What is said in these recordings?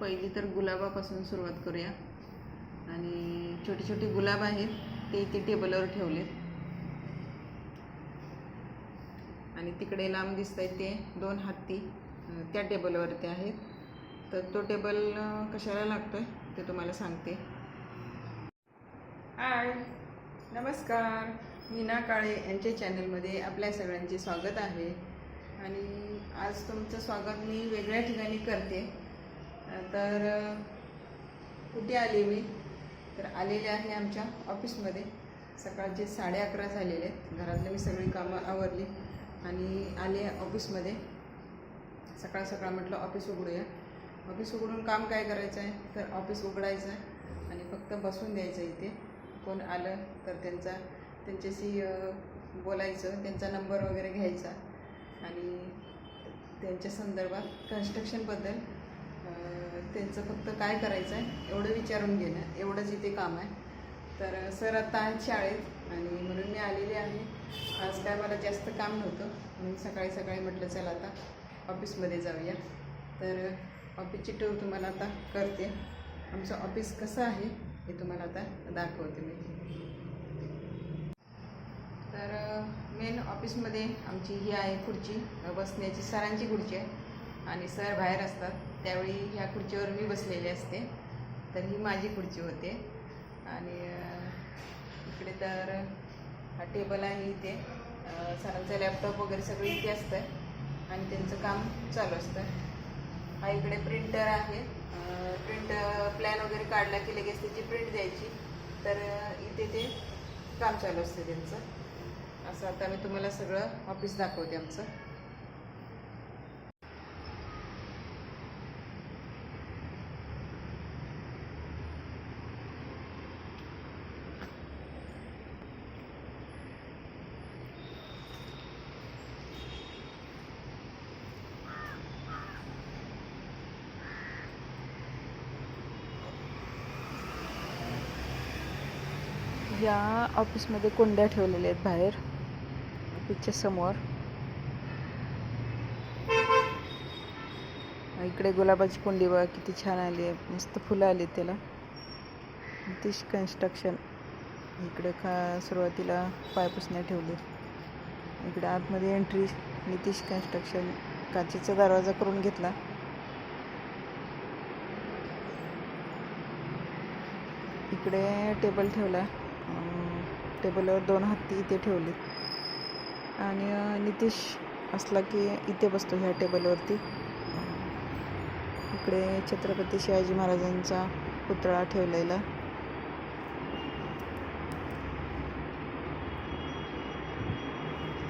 पहिली तर गुलाबापासून सुरुवात करूया. आणि छोटे छोटे गुलाब आहेत ते इथे टेबलवर ठेवलेत. आणि तिकडे लांब दिसत आहेत ते दोन हत्ती त्या टेबलवरती आहेत. तर तो टेबल कशाला कशाला लागतोय ते तुम्हाला सांगते. हाय नमस्कार. मीना काळे यांच्या चॅनलमध्ये आपल्या सगळ्यांचे स्वागत आहे. आणि आज तुमचं स्वागत मी वेगळ्या ठिकाणी करते. तर कुठे आले मी? तर आलेले आहे आमच्या ऑफिसमध्ये. सकाळचे साडे अकरा झालेले आहेत. घरातले मी सगळी कामं आवरली आणि आले ऑफिसमध्ये. सकाळ सकाळ म्हटलं ऑफिस उघडूया. ऑफिस उघडून काम काय करायचं आहे? तर ऑफिस उघडायचं आहे आणि फक्त बसून द्यायचं इथे. कोण आलं तर त्यांचा त्यांच्याशी बोलायचं त्यांचा नंबर वगैरे घ्यायचा आणि त्यांच्या संदर्भात कन्स्ट्रक्शनबद्दल त्यांचं फक्त काय करायचं आहे एवढं विचारून घेणं एवढंच इथे काम आहे. तर सर आता आहेत शाळेत आणि म्हणून मी आलेले आहे. आज काय मला जास्त काम नव्हतं म्हणून सकाळी सकाळी म्हटलं चला आता ऑफिसमध्ये जाऊया. तर ऑफिसची टूर तुम्हाला आता करते. आमचं ऑफिस कसं आहे हे तुम्हाला आता दाखवते मी. तर मेन ऑफिसमध्ये आमची ही आहे खुर्ची बसण्याची सरांची खुर्ची आहे. आणि सर बाहेर असतात त्यावेळी ह्या खुर्चीवर मी बसलेली असते. तर ही माझी खुर्ची होते. आणि इकडे तर हा टेबल आहे इथे. सरांचा सरांचं लॅपटॉप वगैरे सगळं इथे असतं. आणि त्यांचं काम चालू असतं. हा इकडे प्रिंटर आहे. प्रिंट प्लॅन वगैरे काढला की लगेच त्याची प्रिंट द्यायची. तर इथे ते काम चालू असतं त्यांचं. असं आता मी तुम्हाला सगळं ऑफिस दाखवते आमचं. या ऑफिसमध्ये कोंड्या ठेवलेल्या आहेत बाहेर ऑफिसच्या समोर. इकडे गुलाबाची कोंडी बघा किती छान आली आहे. मस्त फुलं आली आहेत त्याला. नितीश कन्स्ट्रक्शन इकडे का सुरुवातीला पायपुसण्या ठेवले. इकडे आतमध्ये एंट्री नितीश कन्स्ट्रक्शन काचेचा दरवाजा करून घेतला. इकडे टेबल ठेवला. टेबलवर दोन हत्ती इथे ठेवले. आणि नितीश असला की इथे बसतो ह्या टेबलवरती. इकडे छत्रपती शिवाजी महाराजांचा पुतळा ठेवलेला.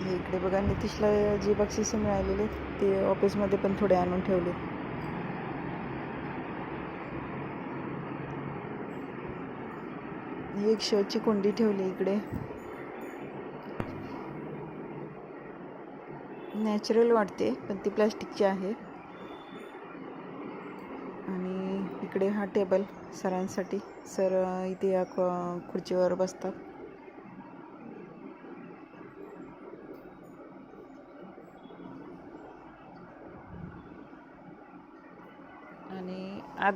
इकडे बघा नितीशला जी बक्षिसं मिळालेली ते ऑफिसमध्ये पण थोडे आणून ठेवले ही एक शर्टची कुंडी ठेवली इकडे. नॅचरल वाटते पण ती प्लास्टिकची आहे. आणि इकडे हा टेबल सरांसाठी. सर इथे या खुर्चीवर बसतात. आणि आत